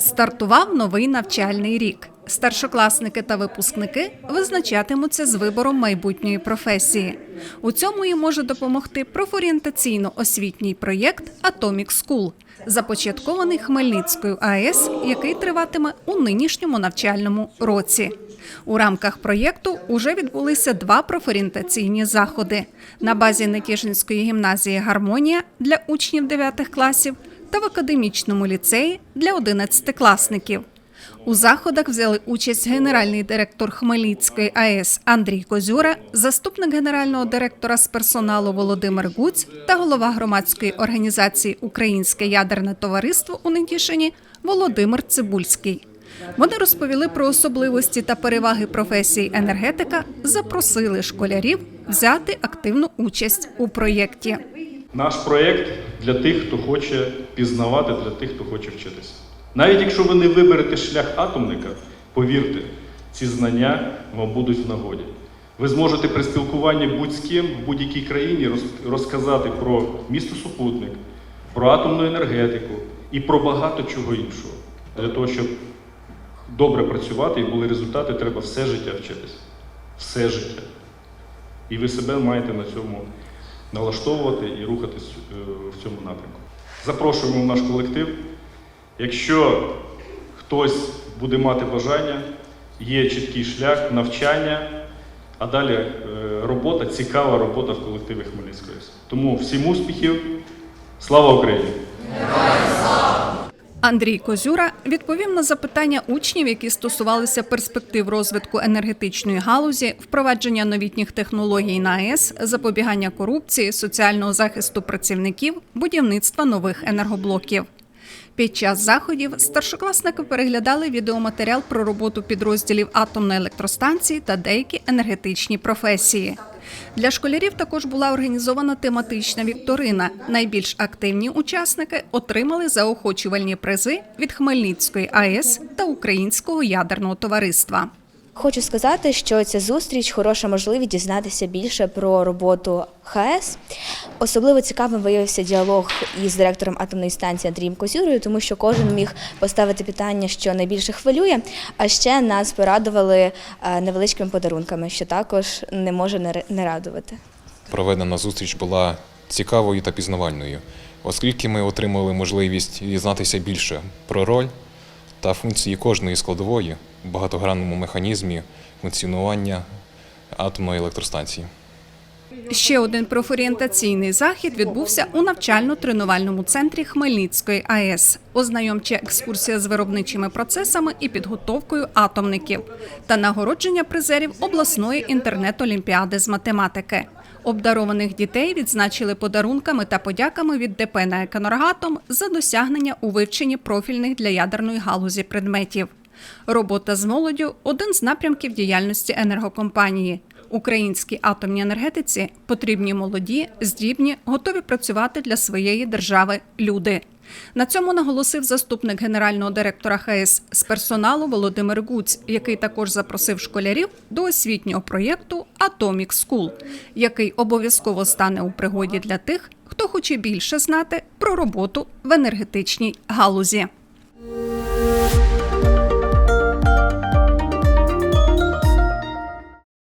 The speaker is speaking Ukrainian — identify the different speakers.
Speaker 1: Стартував новий навчальний рік. Старшокласники та випускники визначатимуться з вибором майбутньої професії. У цьому їм може допомогти профорієнтаційно-освітній проєкт Atomic School, започаткований Хмельницькою АЕС, який триватиме у нинішньому навчальному році. У рамках проєкту уже відбулися два профорієнтаційні заходи на базі Нетішинської гімназії Гармонія для учнів 9 класів та в академічному ліцеї для 11-класників. У заходах взяли участь генеральний директор Хмельницької АЕС Андрій Козюра, заступник генерального директора з персоналу Володимир Гуць та голова громадської організації Українське ядерне товариство у Нетішині Володимир Цибульський. Вони розповіли про особливості та переваги професії енергетика, запросили школярів взяти активну участь у проєкті.
Speaker 2: Наш проєкт для тих, хто хоче пізнавати, для тих, хто хоче вчитися. Навіть якщо ви не виберете шлях атомника, повірте, ці знання вам будуть в нагоді. Ви зможете при спілкуванні будь з ким в будь-якій країні розказати про місто супутник, про атомну енергетику і про багато чого іншого. Для того, щоб добре працювати і були результати, треба все життя вчитися. Все життя. І ви себе маєте на цьому налаштовувати і рухатись е, в цьому напрямку. Запрошуємо в наш колектив. Якщо хтось буде мати бажання, є чіткий шлях навчання, а далі е, робота, цікава робота в колективі Хмельницької. Тому всім успіхів! Слава Україні!
Speaker 1: Андрій Козюра відповів на запитання учнів, які стосувалися перспектив розвитку енергетичної галузі, впровадження новітніх технологій на АЕС, запобігання корупції, соціального захисту працівників, будівництва нових енергоблоків. Під час заходів старшокласники переглядали відеоматеріал про роботу підрозділів атомної електростанції та деякі енергетичні професії. Для школярів також була організована тематична вікторина. Найбільш активні учасники отримали заохочувальні призи від Хмельницької АЕС та Українського ядерного товариства.
Speaker 3: Хочу сказати, що ця зустріч хороша можливість дізнатися більше про роботу ХАЕС. Особливо цікавим виявився діалог із директором атомної станції Андрієм Козюрою, тому що кожен міг поставити питання, що найбільше хвилює. А ще нас порадували е, невеличкими подарунками, що також не може не ра- не радувати.
Speaker 4: Проведена зустріч була цікавою та пізнавальною, оскільки ми отримали можливість дізнатися більше про роль та функції кожної складової в багатогранному механізмі функціонування атомної електростанції.
Speaker 1: Ще один профорієнтаційний захід відбувся у навчально-тренувальному центрі Хмельницької АЕС. Ознайомча екскурсія з виробничими процесами і підготовкою атомників та нагородження призерів обласної інтернет-олімпіади з математики. Обдарованих дітей відзначили подарунками та подяками від ДП на «Еконоргатом» за досягнення у вивченні профільних для ядерної галузі предметів. Робота з молоддю один з напрямків діяльності енергокомпанії. Українській атомній енергетиці потрібні молоді, здібні, готові працювати для своєї держави люди. На цьому наголосив заступник генерального директора ХС з персоналу Володимир Гуць, який також запросив школярів до освітнього проєкту Atomic School, який обов'язково стане у пригоді для тих, хто хоче більше знати про роботу в енергетичній галузі.